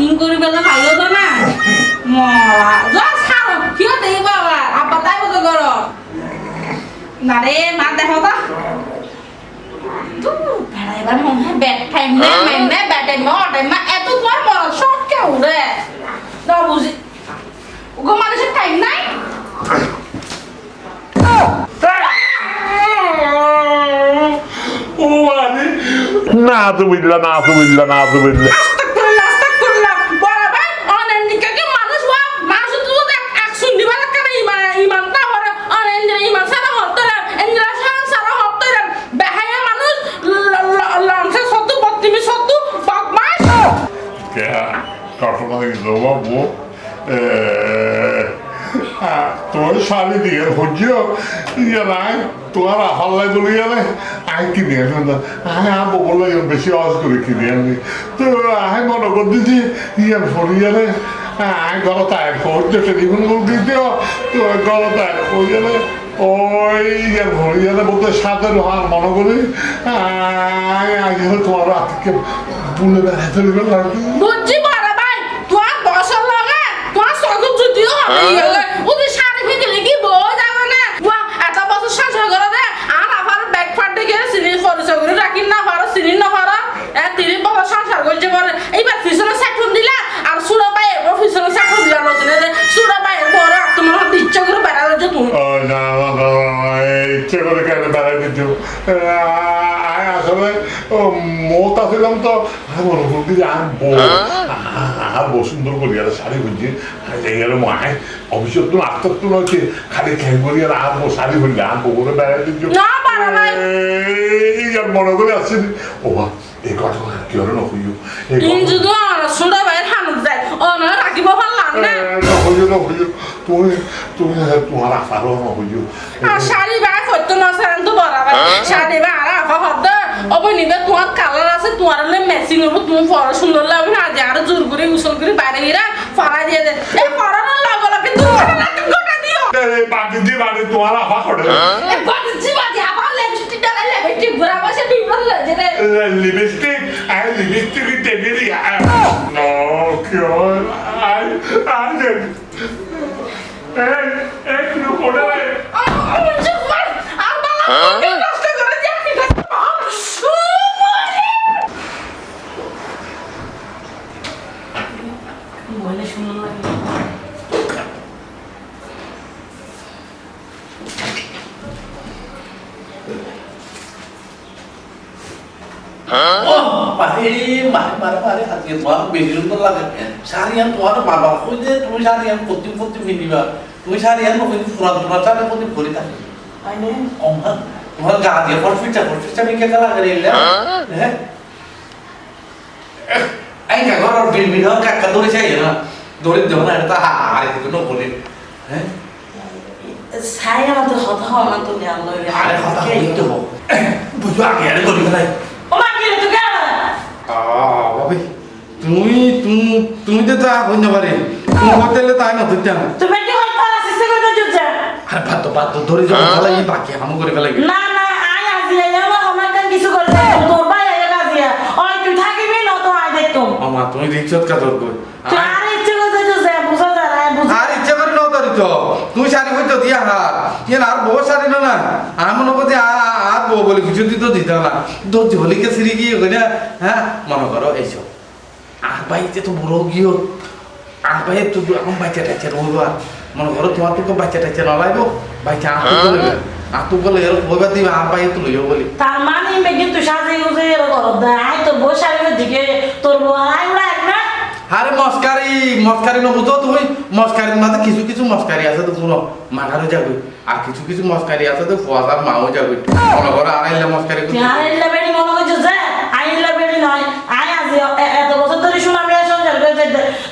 তিন করে বেলা ভাইও তো না মরা যা ছাড়ো কিয় দেই বাবা আব্বা তাই মতো করো না রে মা দেখো তো। বেড়াইবার মনে হয় ব্যাড টাইম না? মেন না ব্যাড টাইম না টাইম না? এত তোমার মরা শখ কেউ রে না বুঝি ওগো মানুষের টাইম নাই। ও মানে না তো বুঝলা না তো বুঝলা না তো বুঝলা বাবু তোমার শালি দিয়ে হজ্জিও ইয়ে নাই তোমার আফাল্লাই বলি গেলে। আই কিনে আনবেন না আই আবো বলে বেশি আওয়াজ করে কিনে আনবি? তো আই মনে করতেছি ইয়ে ফোন গেলে। আই গলত আয় করতে টেলিফোন করে দিতেও তো, গলত আয় করে গেলে। ওই ইয়ে ভরে গেলে বলতে সাথে আর মনে করি। আই আগে তোমার রাতকে বুলে বেড়াতে বুঝছি বড় ভাই, তোমার বছর লাগে, তোমার চোখে জুতিও হবে ইয়েলে। ওদের শাড়ি ফিকেলে কি বউ যাবে না? বাহ, এত বছর সংসার করে দে, আর আবার ব্যাগ ফাটে গিয়ে সিনির পরিচয় করে রাখিন না পারো, চিনির না পারো। এ তিরিশ বছর সংসার করছে পরে, এইবার পিছনে সাইটুন দিলা, আর সুরা ভাইয়ের বউ পিছনে সাইটুন দিলা নতুন। সুরা বউরে আর তোমার হাতে ইচ্ছা করে বেড়া যাচ্ছে তুমি। ও না ইচ্ছে করে কেন দিচ্ছ আমি আসলে ও মত আসলাম তো আমি মনে করছি যে আমি বউ আর বউ সুন্দর করি আর শাড়ি বুঝছি এই গেল মায় অভিষেক তো আস্তে তো নচ্ছে খালি খেয়ে করি আর আর বউ শাড়ি বুঝলি আর বউ করে ভাই। আর মনে করে আসছি ও বা এই কথা কি হলো না হইও যদি আর হানুক যায়, ও না রাখিব পারলাম না। হইও না হইও তুমি তুমি তোমার না হইও শাড়ি বাই করতে না সারেন তো বরাবর শাড়ি বাই আর আফা অবই নিবে তোমার কালার আছে তোমার হলে ম্যাচিং হব তুমি পড়া সুন্দর লাগবে না আজ আর জোর করে উসল করে বাইরে গিরা ফরা দিয়ে দে এই ফরানোর লগে লগে তুমি গোটা দিও এই বাকি দিয়ে বাকি তোমার আফা করে এই বাজি বাজি আবার লিপস্টিক ডালা লিপস্টিক ঘুরা বসে বিপদ লাগে রে লিপস্টিক আর লিপস্টিক টেবিলি নো কিও আই আই এই এই কি করে আমার চুপ কর আর বালা কষ্ট করে যে আমি বলে শুনুন লাগে মারে মারে মারে মারে আজকে তোমার বেশি সুন্দর লাগে সারিয়ান তোমার বাবা কই যে তুমি সারিয়ান তুমি সারিয়ান কই পুরা পুরা চালে প্রতি ভরি থাকে আইনে অমা তোমার গা দিয়ে ফরফিটা ফরফিটা মিকে গলা করে হ্যাঁ আই কা ঘর বিল বিল কা কা দৌড়ে চাই না দৌড়ে দেও না এটা আরে কোনো বলে হ্যাঁ সাই আমাদের হতা হওয়া না তুমি আল্লাহ আরে কথা হইতে হোক বুঝো আগে আরে করি না ও কি রে তুই কেন বাবি তুমি তুমি তুমি তো তা হইতে পারে তুমি হোটেলে তাই না তুই জানো তুমি কি হয় তার আসিছে করে দিতে আরে ভাত বাদ ধরে যাও ভালো এই বাকি হামু করে ফেলে না না আই আজি আমার আমার কান কিছু করতে তোর ভাই আই কাজিয়া ওই তুই থাকিবি না তো আই দেখতো আমা তুমি রিক্সত কা তোর করে নাও তোর তো তুই শাড়ি হইতো দিয়া হার ইয়ে আর বহু শাড়ি না আমি মনে করছি আর বউ বলে কিছু দিত দিত না। তো ঝলিকে সিঁড়ি গিয়ে কই না হ্যাঁ মনে করো এইসব আর ভাই যে তো বড় গিয়ে, আর ভাই তো এখন বাচ্চা টাচ্চা রইব আর। মনে করো তোমার তো বাচ্চা টাচ্চা না। লাগবো বাচ্চা বলে এর আর তো লইও বলি। তার মানে তুই সাজে গুজে এর করব আই বউ সারিবে দিকে তোর বউ। আই আরে মস্কারি মস্কারি নবুঝো তুমি মস্কারির মাঝে কিছু কিছু মস্কারি আছে তো শুনো মাথারও যাবে। আর কিছু কিছু মস্কারি আছে তো ফোয়াজার মাও যাবে। মনে করো আড়াইলে মস্কারি তুই আইলা বেড়ি মনে করছিস যে? বেড়ি নয়। আই আজি এত বছর ধরে শুনাম রে সংসার করে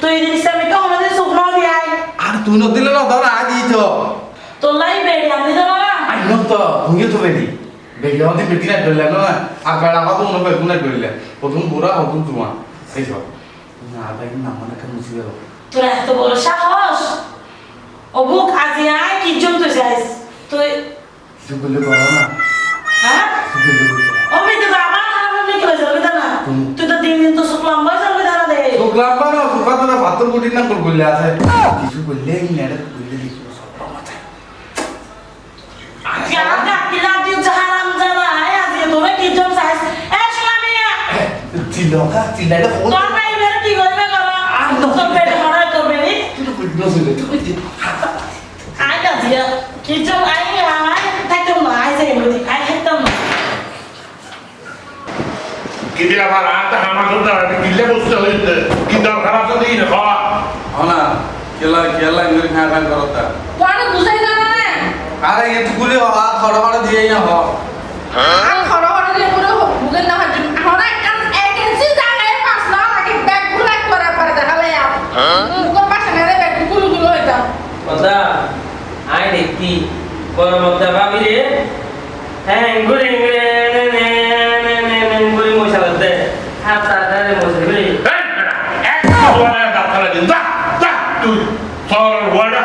তুই এই জিনিসটা আমি দিন শুকনো দিয়ে আই আর তুই নদিলে না ধর আজ দিয়েছ তোর লাই বেড়ি আমি তো না আই তো হুঁয়ে তো বেরি। বেরি আমাদের বেটি না ধরলেন না আর বেড়া কথা মনে বেগুন না ধরলেন প্রথম বুড়া প্রথম তোমার এইসব না ভাই না? মনে কেন এত বড় সাহস? আজি কি যাইস তুই কিছু বললে না। হ্যাঁ? কিছু বললে করো না। ও মেয়ে তো আমার খারাপ হলে কি হয়েছে না? তুই তো দিন দিন তো শুকলাম বয়স না গুলগুলি আছে। কিছু করলে এই নেড়ে সব কিলা দিন জানা আয় আজকে তোরে কি এ চিলকা চিল্লাইটা ফোন তোর ভাই মেরে কি করবে আর কিন্তু আমার হাতে আমার কথা কিলে বুঝতে হয়েছে কি দরকার আছে দিই না খাওয়া হনা কেলা কেলা ইংরেজি খায় খায় করতা তোরা বুঝাই জানা না আরে একটু গুলি হাত হড় হড় দিয়ে না হ আর খড় খড় দিয়ে পুরো না কথা? দেখি। গরম ভাবি রে। হ্যাঁ দে হাত তুই। সর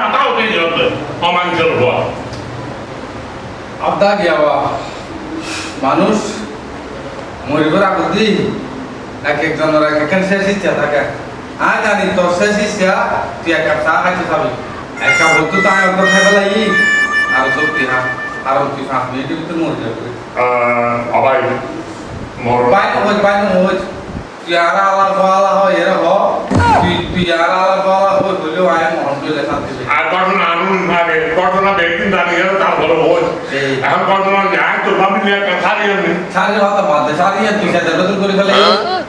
হাতাও দিয়ে যাবে অমাঞ্চল হওয়া আবদা মানুষ মরিবার আগদি এক একজনের এক একখান শেষ ইচ্ছা থাকে। আয় জানি তোর শেষ ইচ্ছা তুই এক কাপ চা খাইতে খাবি এক কাপ হতো তাই অন্তর খাই পেলাই আর সত্যি হা আর তুই পাঁচ মিনিটের ভিতরে মরে যাবে আবাই মোর বাইন হই বাইন হই তুই আর আলার ফালা হয় এর হ তুই তুই আর আলার ফালা হই হইলেও আয় মন দিলে শান্তি পেয়ে আর ঘটনা আনুন ভাবে ঘটনা বেদিন দাঁড়িয়ে গেল তার বড় ভোজ এই। এখন ঘটনা যায় তোর ভাবি নিয়ে একটা সারি আনি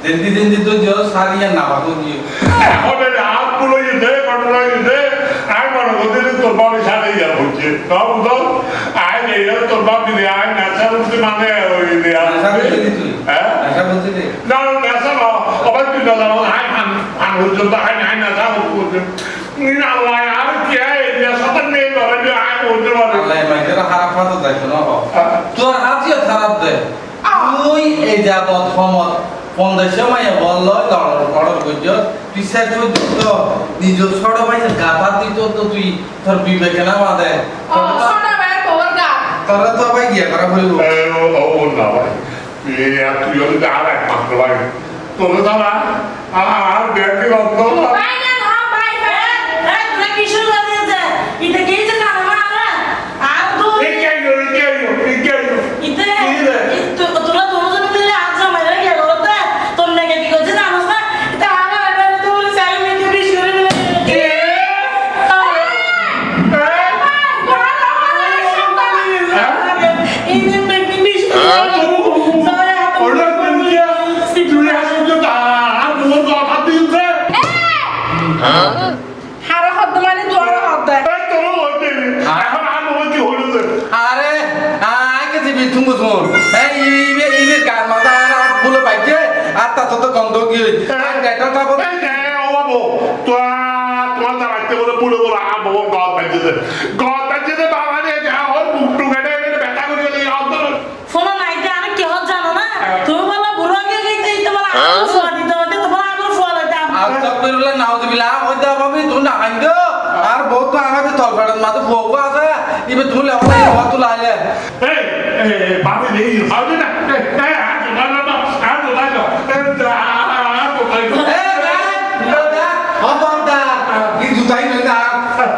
সারি হতা বাদ সারিয়া তুই সাথে বদল করে ফেলে দিন দিন দিন তো জো সারিয়া না বাকো দিয়ে এখন এই হাতগুলো যেতে ঘটনা যেতে আয় মনে করতে তোর ভাবি সারি যা হচ্ছে না বুঝো আয় নেই তোর ভাবি নিয়ে আয় নেশা উঠতে মানে ওই নিয়ে নেশা বলছিলি তুই। হ্যাঁ? নেশা বলছিলি না নেশা না আবার তুই না জানো আয় ফান ফান হচ্ছে তো আয় আয় নেশা হচ্ছে আল্লাহ আর কি আয় নেশা তো নেই ধরে যে আয় বলতে পারে। আল্লাহ মাইকের খারাপ তোর দে। তুই এই যাবত সমত পঞ্চাশ মাইয়া বলল স্যার তুই তো নিজ ছোট ভাইয়ের গাথা দিত তো তুই তোর বিবেকে না বাঁধে? তোরা তো ভাই গিয়া করা হইব ও ও না ভাই। আর তুই যদি আর এক ভাই তোর দাদা আর ব্যক্তিগত ভাই বউ আছে ইবে তুমি হওয়া তুলা আইলে। এই এই বাবু নেই তো না না আর তো না এই আর তো তাই এ দা হবম দা কি জুতাই নই দা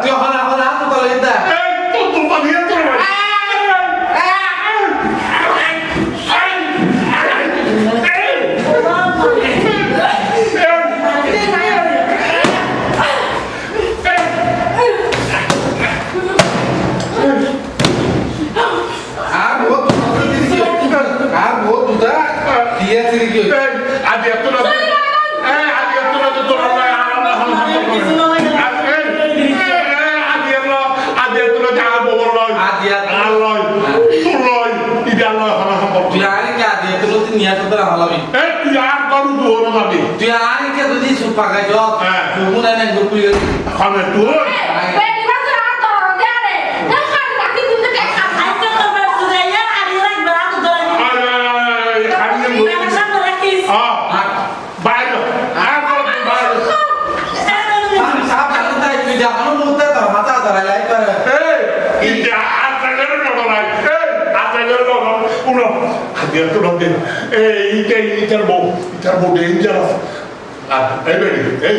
তুই হলা হলা তো তলে দা এই তো তো বানিয়ে তো আর বহুত আর বহুত দুটা দিয়ে সিরি কি আজ এত না এই আজ এত না তো তোর আজ এত আজ এত না যা বল লয় আজ এত- আর লয় তোর লয় ইদা লয় হানা সম্ভব তুই আরে কি আদি তুই তুই নিয়া তো হলাবি এই তুই আর করু দূর যাবি তুই আরে কি তুই সুপা গাইছ হ্যাঁ। তুমি না না গুপি খাবে তুই বেটি মাঝে আর দর দেয়ারে না খালি রাখি দিতে কে খাবে আইতে তো বেশ তুই ইয়া আর ইয়া রাখবে আর তো তোরা খালি আমি সামনে রাখিস আ বাইরে আর কর বাইরে আমি সাপ জানতে তাই তুই যখন মুতে তো হাতা ধরা লাই করে এই ইদা আর তাগের না নাই এই আর তাগের না উনো আজ এত না দিন এই ইটা ইটার বউ ইটার বউ ডেঞ্জারাস আর এই বেড়ি এই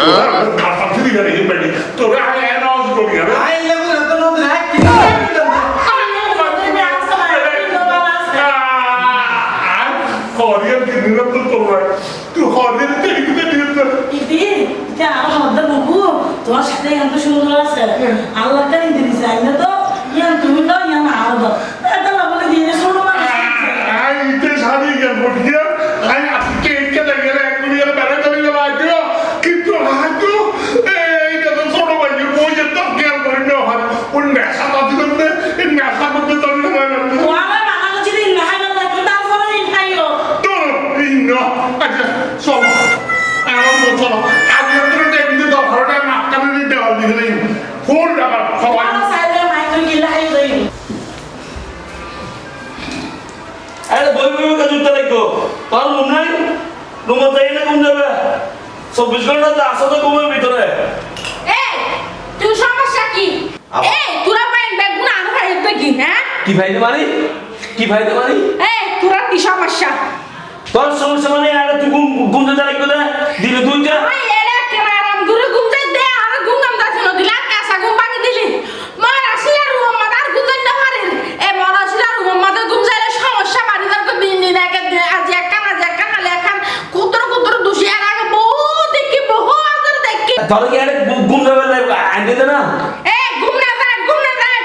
তোরা কাটা ফিরি গেলে এই বেড়ি তোরা আয় আয় নাজ করি আরে আইলে বলে তো কি নিরন্তর তুই ইতি এটা আমার মধ্যে বুকু তোমার সাথে এত সুন্দর আছে আল্লাহ নিতে দিছে আইনা তো ইয়ান তুমি দাও ইয়ান আর দাও এটা বলে দিয়ে শুনো না আই ইতে শাদি গেল বটিয়া যাই না ঘুম যাবে। চব্বিশ ঘণ্টা তো আসো তো ঘুমের ভিতরে। এই তুই সমস্যা কি? এই তোরা পাইন ব্যাগগুলো আর ফাইতে কি হ্যাঁ? কি ভাই মানে কি ভাই মানে এই তোরা কি সমস্যা? তোর সমস্যা মানে আরে তুই ঘুম ঘুম যেতে লাগবে না দিলে দুইটা ওই এরা কেন আরাম করে ঘুম যাই দে আর ঘুম গাম যাচ্ছে না দিলা কাঁচা ঘুম ভাঙি দিলি মার আসিলা রুম মাদ আর ঘুম যাই না পারে এ মর আসিলা রুম মাদ ঘুম যাইলে সমস্যা বাড়ি দার কো দিন দিন একে দে আজ একখান আজ একখান আলে একখান কুতর কুতর দুষি আর আগে বহু দেখি বহু আগে দেখি তোর কি আরে ঘুম- ঘুম যাবে আইন দিতে না এ ঘুম না যায় ঘুম না যায়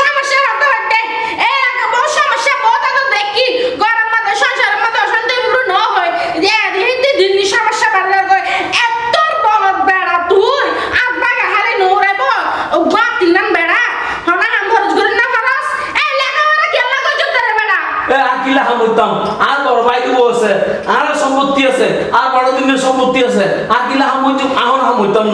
সমস্যা হতে হতে এ আগে বহু সমস্যা বহুত আগে দেখি গরম মাঝে সংসারের মধ্যে অশান্তি পুরো ন হয় যে দিন দিন সমস্যা বাড়লে কই এত বলদ বেড়া তুই আজ বাগা খালি নোরাইব গা তিনান বেড়া হনা হাম খরচ করে না পারাস এ লেখাপড়া কেলা কই জুতে রে বেড়া এ আকিলা হামুতাম আর বড় ভাই তো আছে আর সম্পত্তি আছে আর বড় দিনের সম্পত্তি আছে আকিলা হামুতাম আহন হামুতাম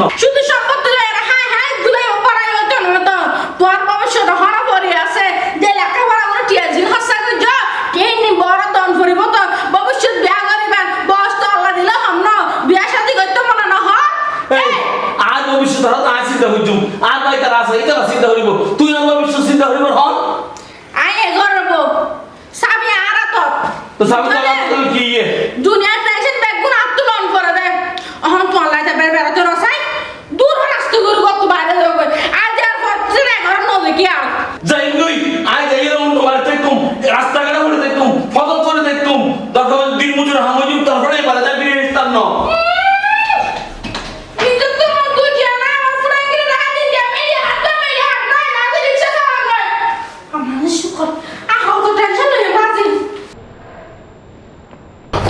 না শুধু সম্পত্তি লয় আর হাই হাই গুলাই পড়াই হইতো না তো তোর ভবিষ্যৎ হরা পড়ে আছে যে লেখাপড়া করে টিয়াজি হসা কই যা কে বড় দন ফুরিব তো। ভবিষ্যৎ বিয়া করিবেন বয়স তো আল্লাহ দিলে হম না। বিয়া শাদি করতে মনে না হ আর ভবিষ্যৎ চিন্তা হইছুম আর ভাই তারা আছে এটা চিন্তা করিব। তুই না ভবিষ্যৎ চিন্তা করিব হন? আই এ গরব। সাবি আরা তো তো আপনার কি ইয়ে দুনিয়ার টেনশন ব্যাগ গুণ আত্মলন করে দে অহন তো আল্লাহ তে বের বের তো রসাই দূর রাস্তা গুরু কত বাইরে যাবে আজ আর ফরছে না ঘর নদে কি আর যাই গই আই যাই এরকম তোমার দেখতুম রাস্তাঘাটে বলে দেখতুম ফটো করে দেখতুম দরকার হলে দিন মজুর হামজুর তারপরে এবারে যাই ফিরে আসতাম না কিন্তু তোমার দুজিয়া না আমার পুরা গিয়ে রাখা দিন দিয়া মেরি হাত দা মেরি হাত দা না তো রিকশা চালান নয় আমার শুকর আহ তো টেনশন হয়ে বাজি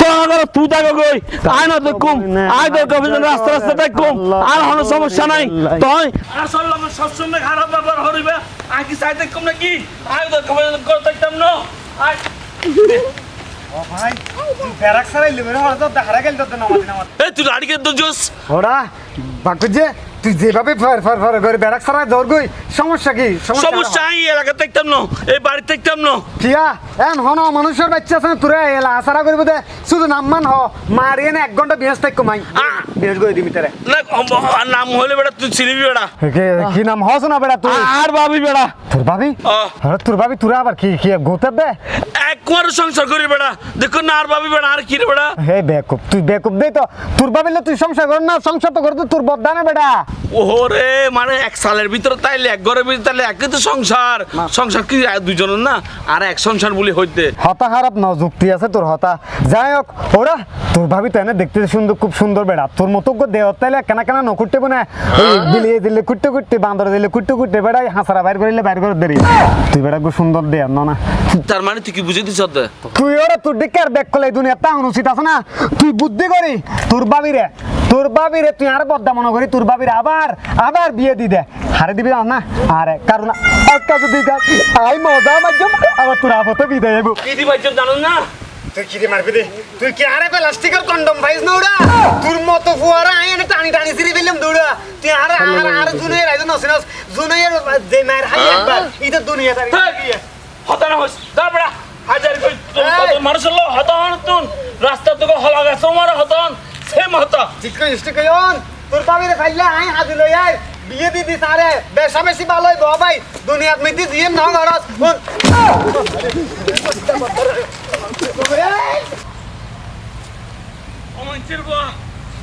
তোর তুই থাকো কই আয় না দেখুম আয় তো কবি রাস্তা রাস্তা দেখুম। আর কোনো সমস্যা নাই। তই আর সব লোক সবসময় খারাপ ব্যাপার হরিবে। আর কি চাই দেখুম নাকি? আয় তো কবে করে দেখতাম না। আয়। ভাই তুই ব্যারাক সারাইলি লিবে রে তো দেখারা গেল তো নামাজ নামাজ এ তুই আড়ি তো জোস? ওরা বাকু যে তুই যেভাবে ফর ফর ফর করে ব্যারাক সারাই দৌড় গই সমস্যা কি? সমস্যা এই এলাকা দেখতাম না এই বাড়ি দেখতাম না। কিয়া? এন হন মানুষের বাচ্চা আছে না তোরা এলা আসারা করব দে। শুধু নামমান হ মারিয়ে না এক ঘণ্টা বিয়াস থাক কমাই আহ! বিয়াস করে দিবি তারে? না নাম হলে বেটা তুই চিনিবি বেটা। কি নাম হস না বেটা তুই? আর ভাবি বেড়া তোর ভাবি? আরে তোর ভাবি তোরা আবার কি কি গোতার দে? একবার সংসার করি বেটা। দেখো না আর ভাবি বেটা আর কি রে বেটা? হে বেকুব তুই বেকুব দে তো। তোর ভাবিলে তুই সংসার কর না সংসার তো করতে তোর বদানে বেটা। ওরে মানে এক সালের ভিতরে তাইলে এক ঘরের ভিতরে তাইলে একই তো সংসার। সংসার কি দুজনের না? আর এক সংসার বলি হইতে। হতা খারাপ ন যুক্তি আছে তোর হতা। যাই হোক ওরা তোর ভাবি তাই না দেখতে সুন্দর খুব সুন্দর বেড়া। তোর মতো দেহ তাইলে কেনা কেনা নকুটতে বনে। ওই বিলিয়ে দিলে কুটতে কুটতে বান্দর দিলে কুটতে কুটতে বেড়াই হাসারা বাইর করিলে বাইর করে দেরি। তুই বেড়া খুব সুন্দর দে না না। তার মানে তুই কি বুঝে দিছ তুই ওরা তোর দিকে আর ব্যাক করলে দুনিয়া তা অনুচিত আছে না। তুই বুদ্ধি করি তোর বাবি রে তোর বাবি রে তুই আর বদ্দা মনে করি তোর বাবির আবার আবার বিয়ে দি দে। হারে দিবি না আরে কারণ একটা যদি আই মজা মাধ্যম আবার তোর আপতে বিদায় যাব কি দিবাই জানো না? তুই কি রে মারবি দে? তুই কি আরে প্লাস্টিকের কন্ডম পাইস না ওরা তোর মতো ফুয়ারা আই এনে টানি টানি সিরি ফেললাম দৌড়া। তুই আরে আরে আরে জুনে রাইজ নসিনাস জুনে যে মার হাই একবার এটা দুনিয়া তারি হতা না হইস দা বেটা হাজার কই! মানুষ হলো? হতা হন তুন। রাস্তা তোকে হলা গেছে হতন। ঠিক করে ইষ্ট কইন তোর বাবিরে ফাইলা আই হাজি লই আই বিয়ে দি ভাই। দুনিয়াত মিতি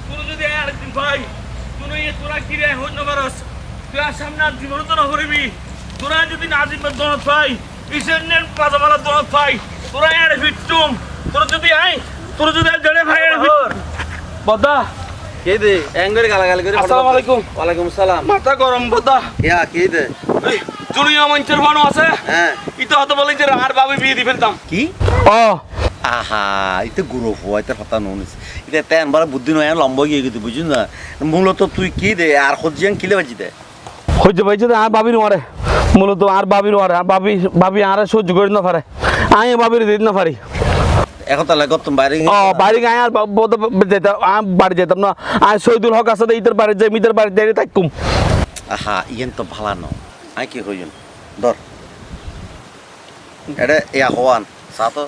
শুন যদি আরেকদিন ভাই তোরা এই তোরা কি রে হইন পারস তুই সামনে আর জীবন তো না করিবি। তোরা যদি না জীবন দনত ইসের পাজামালা দনত পাই তোরা আর ফিটুম তোরা যদি আই তোরা যদি জড়ে ভাই আর বদা কে দে এঙ্গরে গালাগালি করে আসসালামু আলাইকুম। ওয়ালাইকুম সালাম। মাথা গরম বদা ইয়া কে দে দুনিয়া মঞ্চের বানো আছে। হ্যাঁ। ইতো হয়তো বলে যে আর বাবে বিয়ে দি ফেলতাম। কি? ও। আহা ইতে গুরু হওয়া ইতে হতা নুনিস ইতে তেন বড় বুদ্ধি নয় লম্ব গিয়ে গেছে বুঝুন না। মূলত তুই কি দে আর খোঁজিয়ান কিলে বাজি দে। হইতে পাইছে আর বাবির মারে মূলত আর মারে আর বাবি বাবি আর সহ্য করে না পারে। আমি বাবির দিতে না পারি। এখন তাহলে গতম বাইরে ও বাড়ি গায়ে আর যেতাম বাড়ি যেতাম না। আর শহীদুল হক আছে ইতার বাড়ি যাই মিতার বাড়ি যাই থাকুম আহা ইয়েন তো ভালা ন। আই কি হইন ধর। এটা ইয়া হওয়ান সাতো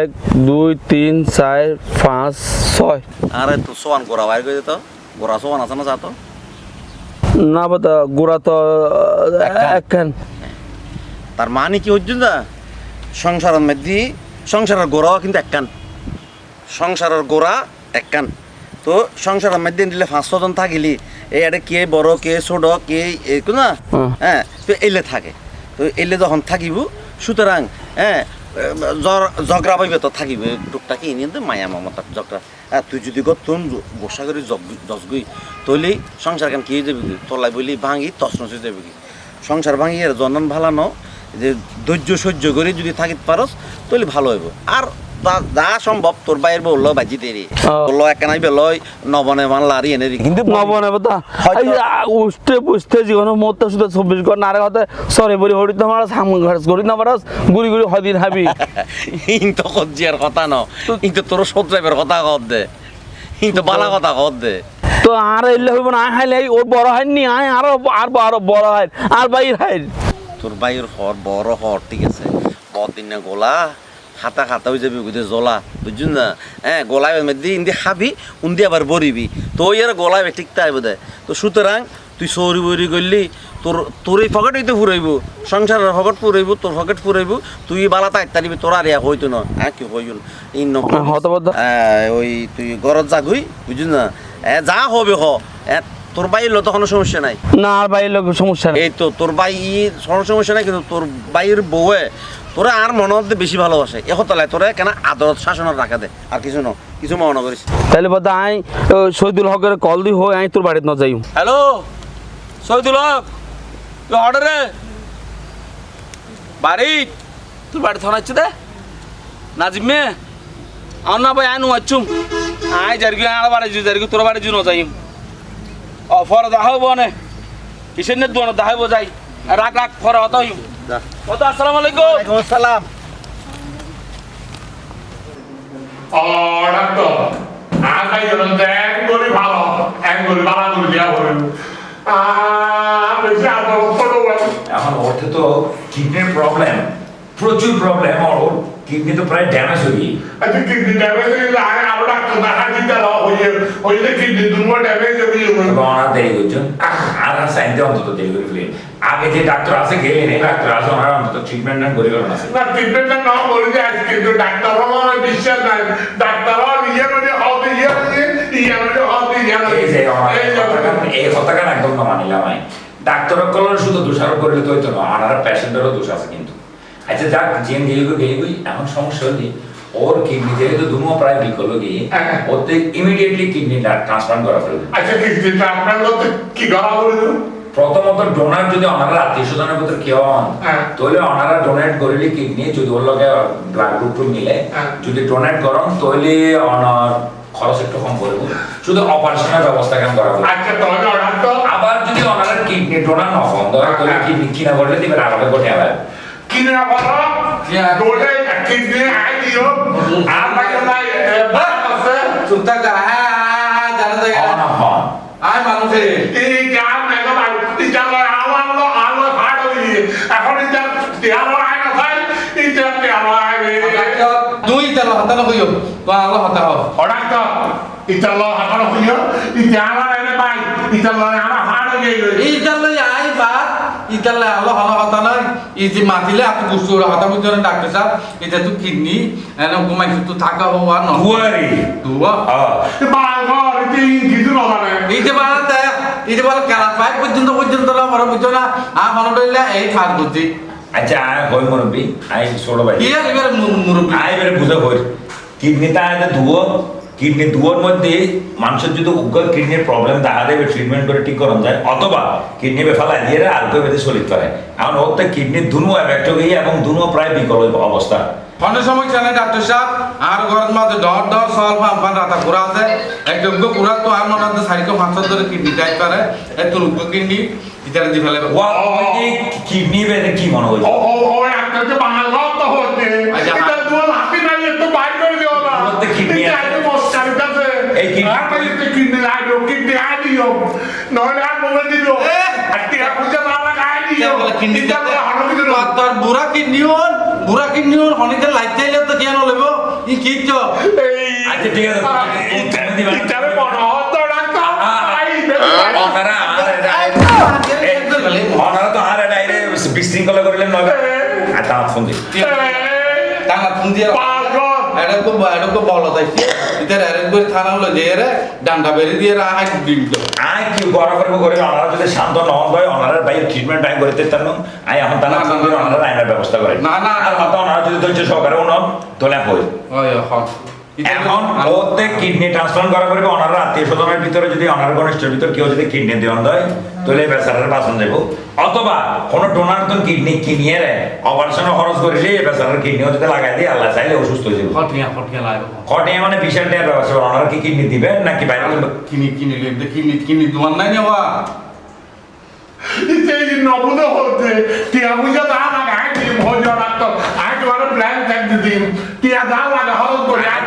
এক দুই তিন চার পাঁচ ছয়। আরে তো সোয়ান গোড়া বাইর করে তো। গোড়া সোয়ান আছে না সাতো না বাতা গোড়া তো একখান তার মানে কি হচ্ছেন না সংসারের মধ্যে সংসারের গোড়াও কিন্তু একখান সংসারের গোড়া একখান তো সংসারের মধ্যে দিলে পাঁচ ছজন থাকিলি এই এটা কে বড় কে ছোট কে একু না। হ্যাঁ তো এলে থাকে। তো এলে যখন থাকিব সুতরাং হ্যাঁ ঝগড়া পাইবে তো থাকিবে। টুকটাকি এনে তো মায়া মমতা ঝগড়া। হ্যাঁ তুই যদি গো তুন বসা করে জগগুই তৈলি সংসার কেন কি যাবে তলাই বলি ভাঙি হয়ে যাবে সংসার ভাঙি আর জনন ভালো ন যে ধৈর্য সহ্য করে যদি থাকিতে পারস তাহলে ভালো হইব। আর যা- সম্ভব তোর বাইরের বলল বাজি দেরি। বলল একখানাই বেলয় নবনে মান লারি এনে কিন্তু নবনে বাতা জীবন শুধু চব্বিশ ঘণ্টা আরে কথা সরে বলি হরি তোমার সাম ঘাস করি না পারস গুড়ি গুড়ি হদিন হাবি। ইন্ত কজিয়ার কথা ন। কিন্তু তোর সত্রাইবের কথা কত দে। কিন্তু বালা কথা কত দে। তো আর এলে হইব না হাইলে ওর বড় হয়নি আয় আরও আর বড় হয় আর বাইর হয় তোর বাইর হর বড় হর ঠিক আছে? বদিন না গোলা খাতা খাতা হয়ে যাবি বুঝে জ্বলা বুঝুন না? হ্যাঁ গলায় মধ্যে ইন্দি খাবি উন্দি আবার বরিবি তো ইয়ার গলায় ঠিক তাই বোধ তো সুতরাং তুই সৌরি বরি করলি তোর তোর এই ফকেট হইতে ফুরাইব সংসারের ফকেট ফুরাইব তোর ফকেট ফুরাইব তুই বালা তাই তারিবি তোর আর ইয়া হইতো না। হ্যাঁ কি হইল? এই হ্যাঁ। ওই তুই গরত জাগুই বুঝুন না? এ, যা হবে হ এ, তোর বাইর তো কোনো সমস্যা নাই। না আর বাইর লোক সমস্যা নেই। এই তো তোর ভাই কোনো সমস্যা নাই কিন্তু তোর ভাইয়ের বউয়ে তোরা আর মনে হতে বেশি ভালোবাসে। এখন তলায় তোরা কেন আদরত শাসনত রাখা দে? আর কিছু ন কিছু মনে করিস। তাহলে বাদা আই শহীদুল হকের কল দি হই আই তোর বাড়িতে ন যাই হ্যালো? শহীদুল হক তুই অর্ডারে বাড়ি? তোর বাড়ি থানাচ্ছে দে। নাজিম মে আর না ভাই আয় নো আচ্ছুম। আয় জারগি আর বাড়ি জু জারগি তোর বাড়ি জু ন যাইম। ও ফর দাহাব নে? কিসের নে দুয়ানো দাহাব যাই রাখ রাখ ফর হত আসসালামু আলাইকুম। সালাম ও ডাক্তার আর যখন এক করে ভালো এক করে ভালো করে দেওয়া হবে আহ বেশি আদর করো এখন ওর তো কিডনির প্রবলেম প্রচুর প্রবলেম আর ওর কিডনি তো প্রায় ড্যামেজ হয়ে গিয়ে আচ্ছা কিডনি ড্যামেজ হইলে আগে আরও ডাক্তার দেখা দিতে হইয়ে হইলে কিডনি দুর্বল ড্যামেজ হবে অনার দেরি করছেন। আর আর সাইনতে অন্তত দেরি করে ফেলেন আগে যে ডাক্তার আছে গেলেন এই ডাক্তার আছে ওনারা অন্তত ট্রিটমেন্ট করে করেন আছে। না ট্রিটমেন্টটা না বলে যায় কিন্তু ডাক্তার আমার বিশ্বাস নাই। ডাক্তার ইয়ে মানে হবে ইয়ে মানে ইয়ে মানে হবে ইয়ে এই যে ওনার এই যে কথাটা- এই কথাটা একদম না মানিলাম আমি। ডাক্তার শুধু দোষারোপ করলে তো হইতো না ওনার পেশেন্টেরও দোষ আছে কিন্তু। আচ্ছা যাক জিএম গেয়ে গেয়ে গই এখন সমস্যা হলি ওর কিডনি যেহেতু দুমো প্রায় বিকল গিয়ে হ্যাঁ। ওতে ইমিডিয়েটলি কিডনি ট্রান্সপ্লান্ট করা ফেলবে আচ্ছা কিডনি ট্রান্সপ্লান্ট করতে কি করা হবে প্রথমত ডোনার যদি ওনারা আত্মীয় স্বজনের ভিতরে কেউ হন হ্যাঁ। তাহলে ওনারা ডোনেট করিলে কিডনি যদি ওর লগে ব্লাড গ্রুপ মিলে হ্যাঁ। যদি ডোনেট করন তাহলে ওনার খরচ একটু কম করব শুধু অপারেশনের ব্যবস্থা কেন করা হবে আচ্ছা আবার যদি ওনারা কিডনি ডোনার না হন তাহলে কিডনি কিনা করলে দিবে আলাদা করে আবার কিনে বলো দোলে কিডনি আই দিও আর ভাই নাই আছে চুপটা কা হ্যাঁ জানা হন আয় মানুষের এই কাম মেলো ভাই ইটা লয় আলো আলো আলো ফাড় হই এখন ইটা তিয়ালো আই না ভাই ইটা তিয়ালো আই রে তুই তাহলে হাতানো হইও তো আলো হাতা হও হাতানো হইও আমার ভাই আমার ফাড় হই গেল এই তাহলে আই বা ইতালে আলো হলো হতা নয় ই যে মাতিলে এত বুঝতে ওরা হতা বুঝতে না ডাক্তার সাহেব। এটা তুই কিডনি এনে ঘুমাই তুই থাকা হওয়া ন। দুয়ারি। দুয়া। বাঘর এতে কিছু নজানে এই যে বানাতে এই যে বলে কেলা পাই পর্যন্ত পর্যন্ত না বড় বুঝছ না। আর মনে রইলে এই খাট বুঝছি আচ্ছা আয় হই মুরব্বী? আই ছোট ভাই। আর এবার মুরব্বী? আয় এবারে বুঝে হই কিডনিতে আয় দুয়ো। কিডনি দুয়োর মধ্যে মানুষের যদি উগ্র কিডনির প্রবলেম দেখা দেবে ট্রিটমেন্ট করে ঠিক করানো যায় অথবা কিডনি বেফালা দিয়ে আর কেউ বেঁধে শরীর করে। এখন ওর তো কিডনির দুনো এফেক্ট হয়ে এবং দুনো প্রায় বিকল অবস্থা। অনেক সময় জানে ডাক্তার সাহেব আর ঘরের মধ্যে ডর ডর সল ফান রাতা পুরা আছে। একদম পুরা তো আর মনে হচ্ছে সারিকে পাঁচ ধরে কিডনি টাইপ করে। রুগ্ন কিডনি ইতারে দি ফেলে। কিডনি বেঁধে কি মনে হয়েছে ও ও ও একটা যে তো হচ্ছে। আচ্ছা, এটা তোমার হাতে নাই একটু বাইর করে দিও না বলতে কিডনি এটা আছে। একটু মস্কারি কাছে এই কিডনি- আর পাইতে কিডনি আইলো কিডনি আইলো আর মোবাইল দিলো আর টিয়া পয়সা না লাগাই দিও কিডনি এটা বলে হলো তোর বুড়া কিডনি ওর বুড়া কিডনি ওর হনিতে লাইট চাইলে তো কেন লইব ই কি আচ্ছা, ঠিক আছে, দিবা। ইটারে বড় হতো ডাক্তার আই ওনারা আর তো আর এটা বিশৃঙ্খলা করলেন নয় আর তার ফোন দিই টানা ফোন দিয়ে এটা খুব এটা খুব বড় তাইছে ইতারে আরেক করে থানা হলো যে রে ডান্ডা বেরি দিয়ে রাহাই দিন তো আই কি বড় করব করে? আমরা যদি শান্ত নহন হয় ওনারা বাইরে ট্রিটমেন্ট বাই করতে তার আই এখন থানা না, না, করে না, না। ওনারা আইনের ব্যবস্থা করে। না, না, আর মত ওনারা যদি ধৈর্য সহকারে উনন তোলা হয় ওই হন এখন ওতে কিডনি ট্রান্সপ্লান্ট করা করবে ওনারা আত্মীয় স্বজনের ভিতরে যদি ওনার ঘনিষ্ঠের ভিতরে কেউ যদি কিডনি দেওয়ান দেয় তাহলে বেচারার বাঁচন যাব অথবা কোন ডোনার তো কিডনি কিনিয়ে রে অপারেশনে খরচ করিলে এই বেচারার কিডনিও যদি লাগাই দিয়ে আল্লাহ চাইলে অসুস্থ হয়ে যাবে। ফটিয়া ফটিয়া লাগবে কটে মানে বিশাল টাকার ব্যবস্থা করে। ওনারা কি কিডনি দিবেন নাকি বাইরে কিনি কিনি লেবে কিনি কিনি দোয়ান নাই নেওয়া। এই নবুদে হচ্ছে টিয়া পয়সা দা লাগাই দিম হয়ে যাও ডাক্তার আই তোমার প্ল্যান দেখ দিম টিয়া দা লাগা হল করে আই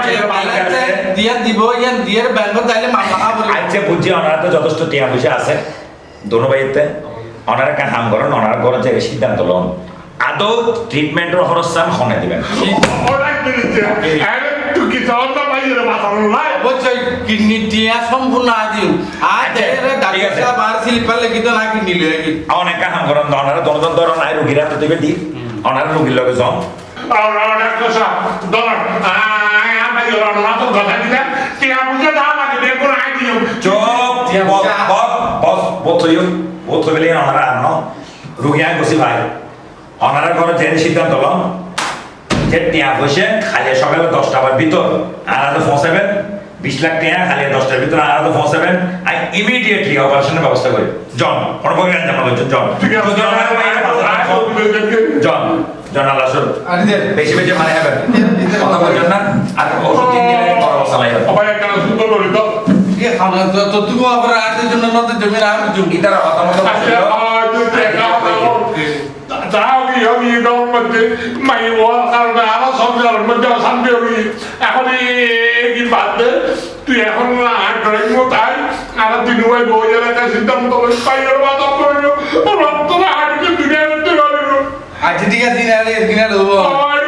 দিয়া দিব ইয়ান দিয়ার ব্যাংকত যাইলে বুঝছি ওনারা তো যথেষ্ট টিয়া পয়সা আছে। দোনো বাড়িতে ওনারা কান হাম করেন ওনারা করে যে সিদ্ধান্ত লন আদৌ ট্রিটমেন্টের খরচ চান খনে দিবেন ওরাই দিচ্ছে আরে তুই কি চলতে পাইরে বাতানো লাই অবশ্যই কিডনি দিয়া সম্পূর্ণ আদিম আর দেরে ঠিক ডাক্তার আছে। সাহেব আর স্লিপার লেগে তো না কিডনি লয়ে গেল অনেক কান করেন ওনারা দনদন ধরন আই রুগীরা তো দেবে দি। ওনারা রুগীর লগে যান আর আর ডাক্তার সাহেব ডলার আই না তো কথা দিলাম টিয়া পয়সা দা লাগে দেখুন আই দিও চুপ টিয়া বস পয়সা। বস বস বোথইও বোথ হইলে ওনারা আন রুগী বসি ভাই ওনারা করে যে সিদ্ধান্ত লন যে টিয়া বসে খালি সকালে দশটা বার ভিতর আর আদৌ ফসাবেন বিশ লাখ টিয়া খালি দশটার ভিতর আর আদৌ ফসাবেন আই ইমিডিয়েটলি অপারেশনের ব্যবস্থা করি জন কোনো প্রকার জানা জন জন জন আল্লাহ শুন আর দে বেশি বেশি মানে হবেন কথা বলছেন না। আর ওষুধ দিন দিলে বড় অবস্থা লাগবে সবাই একটা সুন্দর করে তো কি খানা তো তো আবার আর জন্য নতে জমি আর আচ্ছা আর হবি। বাদ তুই এখন ড্রয়িং মতো বই এলাকা সিদ্ধান্ত বাদ রক্ত হাড়িকে দুনিয়া আচ্ছা ঠিক আছে দেবো আর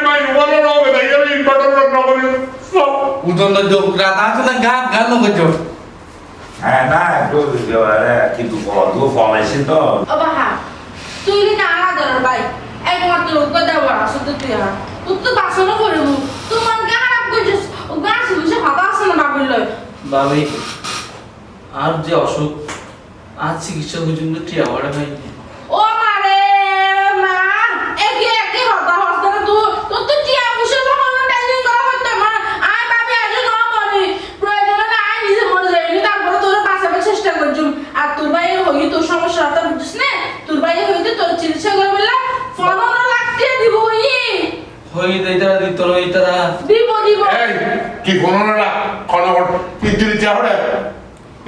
হ্যাঁ না কিন্তু তো আলাদা ভাই তো তো করব ও আছে না বাবি আর যে অসুখ আর চিকিৎসা পর্যন্ত টিয়া বাড়া ও মারে মা একে একে ভাতা হস্তে না তুই তোর তো টিয়া বুঝে তখন টেনশন করা হতো মা আয় বাবি আজ না মরে প্রয়োজনে না আয় নিজে মরে যাইনি তারপরে তোর বাঁচাবার চেষ্টা করছুম আর তোর ভাই হই তোর সমস্যা হতে বুঝছিস না? তোর ভাই হইতে তোর চিকিৎসা করে বললাম পনেরো লাখ টাকা দিব ই হই তারা দিত হই তারা দিব দিব। এই কি না? কোনো ইতিরি চা হরে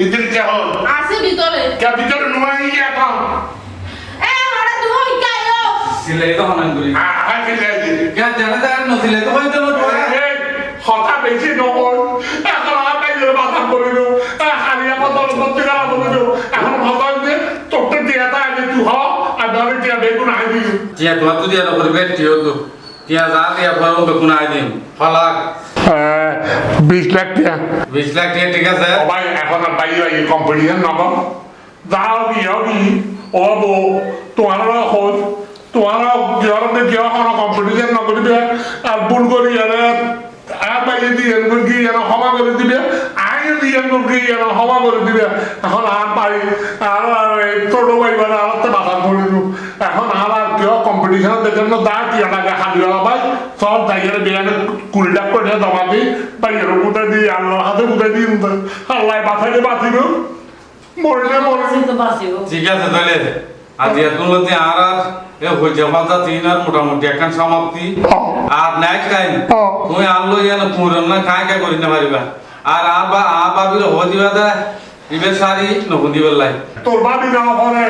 ইতিরি চা হল। আছে ভিতরে। কে ভিতরে? নুমাই গিয়ে এখন? হই সিলাই তো হনান করি। ফেলে দিই কে জানা জানা নসিলে তো হইতো না হতা বেশি নহল হারিয়া কথা বলিল এখন হতা যে তোকে টিয়াটা আগে তুই হ আর ধরে টিয়া বেগুন আই দিল টিয়া তোমার তো দিয়া নকরি বেট টিয়া তো টিয়া যা দিয়া ফরম বেকুন আই দিন। ফলাক বিশ লাখ টিয়া বিশ লাখ টিয়া ঠিক আছে? সবাই এখন আর বাইরে কোম্পানি নব যাও কি হবি ও বউ তোমারা খোঁজ। তোমারা গিয়ে গিয়ে কোনো কম্পিটিশন না করিবে আর ভুল করি আরে আর বাইরে দিয়ে মুরগি যেন ক্ষমা করে দিবে। আগে দিয়ে যেন ক্ষমা করে দিবে এখন আর পাই আর আর তো বাধা করে এখন আর আর কেউ কম্পিটিশন দেখেন না দা ভাই। সব জায়গায় বিয়ানে কুড়িটা করে জমা দিই বাইরের দিই আল্লাহর হাতে দিই আল্লাহ বাঁচাইলে বাঁচিল মরলে মরলে ঠিক আছে তাহলে আজ আর আর এ হইছে পাতা তিন আর মোটামুটি একটা সমাপ্তি। আর নেক্সট টাইম তুমি আনলো ইয়ান পুরন না কাই কাই করি না পারিবা আর আর বা আ বাবির হো দিবা দা ইবে সারি নহুন দিবার লাই তোর বাড়ি না পরে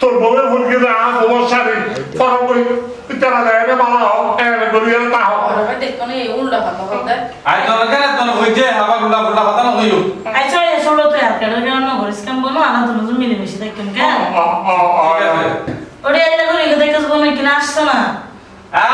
তোর বউয়ের ফুলকে দে আ গোবর সারি পরে কই তেরা দেয় রে মালা এনে গলিয়ে তা হোক। দেখো না এই উল্টা কথা বলতে আই তো না কেন তো হইছে আবার উল্টা উল্টা কথা না হইও। আচ্ছা এই ছোট তো আর কেন কেন করিস কেন বলো আনা তো নতুন মিলেমিশে দেখেন কেন ঠিক আছে। ওরে এই দেখো রেখে দেখে কিনা আসছে না। আ